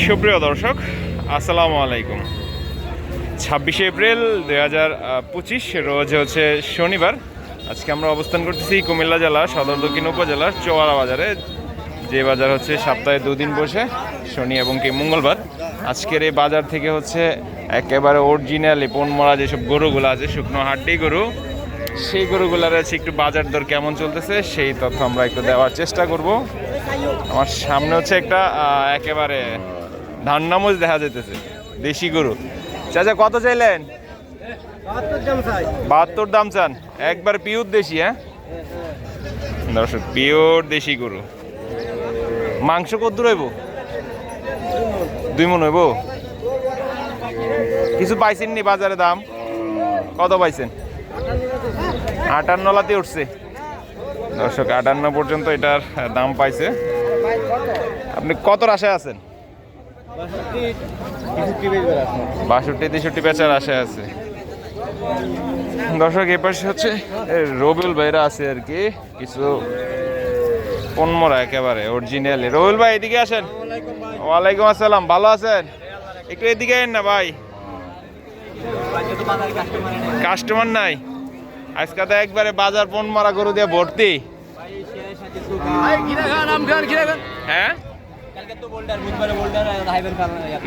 সুপ্রিয় দর্শক, আসসালামু আলাইকুম। ছাব্বিশে এপ্রিল দুই হাজার পঁচিশ, রোজ হচ্ছে শনিবার। আজকে আমরা অবস্থান করতেছি কুমিল্লা জেলা, সদর দক্ষিণ উপজেলার চোয়ারা বাজারে। যে বাজার হচ্ছে সপ্তাহে দুদিন বসে, শনি এবং কি মঙ্গলবার। আজকের এই বাজার থেকে হচ্ছে একেবারে অরিজিনালি পনমরা যেসব গরুগুলো আছে, শুকনো হাড্ডি গরু, সেই গরুগুলার আছে একটু বাজার দর কেমন চলতেছে, সেই তথ্য আমরা একটু দেওয়ার চেষ্টা করব। আমার সামনে হচ্ছে একটা একেবারে ধান নামজ দেখা যাইতেছে, দেশি গরু। চাচা, কত চাইলেন? বাহাত্তর দাম চান। একবার পিওর দেশি হ্যাঁ? দর্শক, পিওর দেশি গরু। মাংস কত রইব দুই মন হইব? কিছু পাইছেন নি বাজারে দাম? কত পাইছেন? আটান্নলাতে উঠছে। দর্শক, আটান্ন পর্যন্ত এটার দাম পাইছে। আপনি কত আশায় আছেন? বাষট্টি, তেষট্টি বেচার আশায় আছে। দর্শক, এ পাশে হচ্ছে রবিউল ভাইরা আছে আর কি। কিছু পনমরা একেবারে অরিজিনালি রবিউল ভাই, এদিকে আসেন। ওয়ালাইকুম আসসালাম, ভালো আছেন? একটু এদিকে আইন না, ভাই। কাস্টমার নাই। আজকে তো একবারে বাজার পনমরা গরু দিয়ে ভর্তি। হ্যাঁ?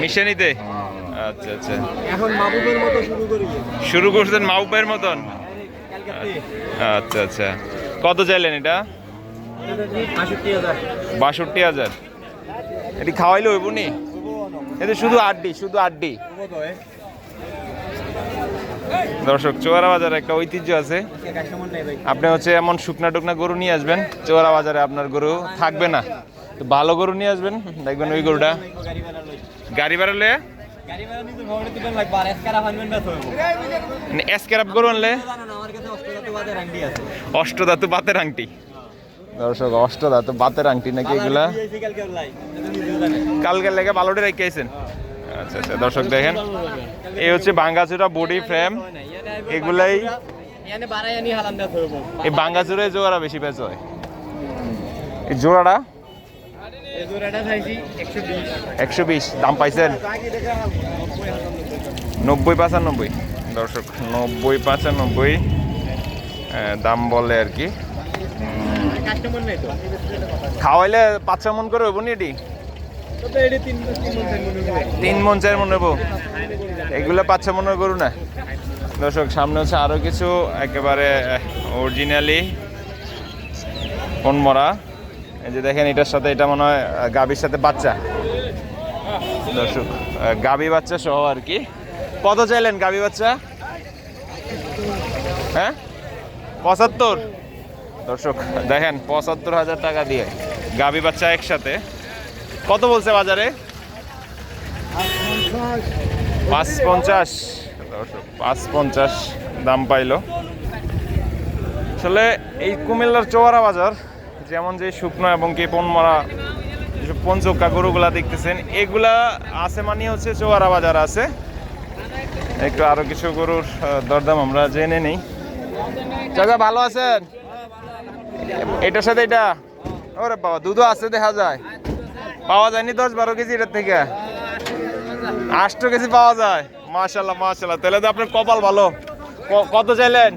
মিশানিতে? আচ্ছা আচ্ছা। এখন মাহবুবের মতো শুরু করি। শুরু করছেন মাউপের মতন? আচ্ছা আচ্ছা। কত চাইলেন এটা? বাষট্টি হাজার। এটি খাওয়াইলে হইব নি? এটা শুধু আড্ডি শুধু আড্ডি। দর্শক, চোয়ারা বাজারে একটা ঐতিহ্য আছে। আপনি হচ্ছে এমন শুকনা টুকনা গরু নিয়ে আসবেন, চোয়ারা বাজারে আপনার গরু থাকবে না। তো ভালো গরু নিয়ে আসবেন, দেখবেন ওই গরুটা। গাড়ি ভাড়া লয়ে গাড়ি ভাড়া নিতে ভবনে দিবেন লাগবে আর এসকারা ফানবেন না তো এসকেরাপ গরু আনলে? জানেন আমার কাছে অষ্টগত বাজার আংটি আছে অষ্টধাতু বাতের আংটি। দর্শক, অষ্টধাতু বাতের আংটি নাকি এগুলা? কালকে লেগে ভালোটি রেখে আইছেন। আচ্ছা আচ্ছা দর্শক দেখেন। এই হচ্ছে বাঙ্গাচুরা বডি ফ্রেম। এগুলাই এই বাঙ্গাচুরায় জোড়া বেশি বেচ হয়। এই জোড়াটা? এই জোড়াটা চাইছি 120 একশো বিশ দাম পাইছেন? নব্বই পঁচানব্বই দর্শক নব্বই পাঁচানব্বই দাম বলে আর কি। খাওয়াইলে পাঁচ ছ মন করে হইব নি এটি? তিন মন মন মন চার মন হইব এগুলো পাঁচ, ছ মনের গরু না? দর্শক, সামনে হচ্ছে আরও কিছু, একেবারে অরিজিনালি কোন মরা এই যে দেখেন, এটার সাথে এটা মনে হয় গাভীর সাথে বাচ্চা। দর্শক গাভী বাচ্চা সহ আর কি। কত চাইলেন গাভী বাচ্চা? হ্যাঁ? পঁচাত্তর? দর্শক, দেখেন, পঁচাত্তর হাজার টাকা দিয়ে গাভী বাচ্চা একসাথে। কত বলছে বাজারে? পাঁচ পঞ্চাশ পাঁচ পঞ্চাশ দাম পাইলো। আসলে এই কুমিল্লার চৌয়ারা বাজার, যেমন যে শুকনো এবং কি পনমরা যেসব পঞ্চকা গরুগুলা দেখতেছেন, এগুলা আছে মানে হচ্ছে চৌয়ারা বাজার আছে। একটু আরও কিছু গরুর দরদাম আমরা জেনে নেই। চাচা, ভালো আছেন? এটার সাথে এটা? ওরে বাবা, দুধও আছে, দেখা যায়। পাওয়া যায়নি দশ বারো কেজি এটার থেকে। আটশো কেজি পাওয়া যায়। মাশাল্লাহ মাশাল্লাহ। তাহলে তো আপনার কপাল ভালো। কত চাইলেন?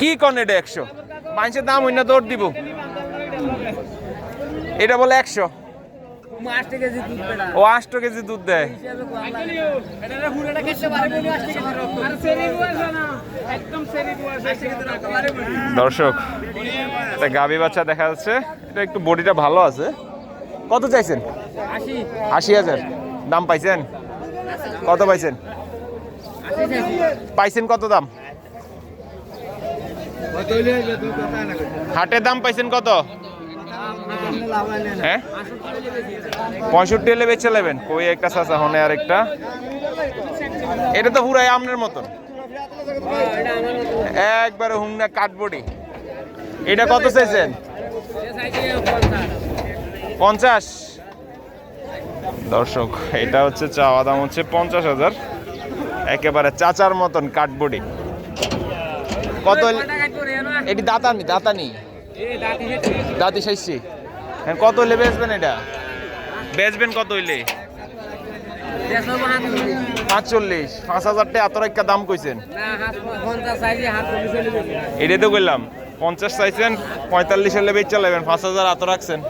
কি কন এটা একশো? মানুষের দাম অন্য দৌড় দিব। এটা বলে একশো আটটা কেজি দুধ পেড়া ও আটশো কেজি দুধ দেয়। দর্শক গাভী বাচ্চা দেখা যাচ্ছে। এটা একটু বডিটা ভালো আছে। কত চাইছেন? আশি। হাজার। দাম পাইছেন? কত পাইছেন? পাইছেন কত দাম? হাটের দাম পাইছেন কত? হয়? পঁয়ষট্টি হলে বেচে নেবেন। কই একটা চাচা, হনে আর একটা এটা তো পুরাই আমনের মতন। একবারে হুংনা কাঠবডি। এটা কত চাইছেন? পঞ্চাশ। দর্শক, এটা হচ্ছে চাওয়া দাম হচ্ছে পঞ্চাশ হাজার। একেবারে চাচার মতন কাঠবডি। কত এটি দাতানি দাতানি। দাঁতি সাইছি হ্যাঁ কত হইলে বেচবেন এটা? বেচবেন কত হইলে? পাঁচচল্লিশ পাঁচ হাজার টাকা এত একটা দাম কইছেন। এটাই তো করলাম পঞ্চাশ চাইছেন পঁয়তাল্লিশ হলে বেচ চালাবেন পাঁচ হাজার এত রাখছেন।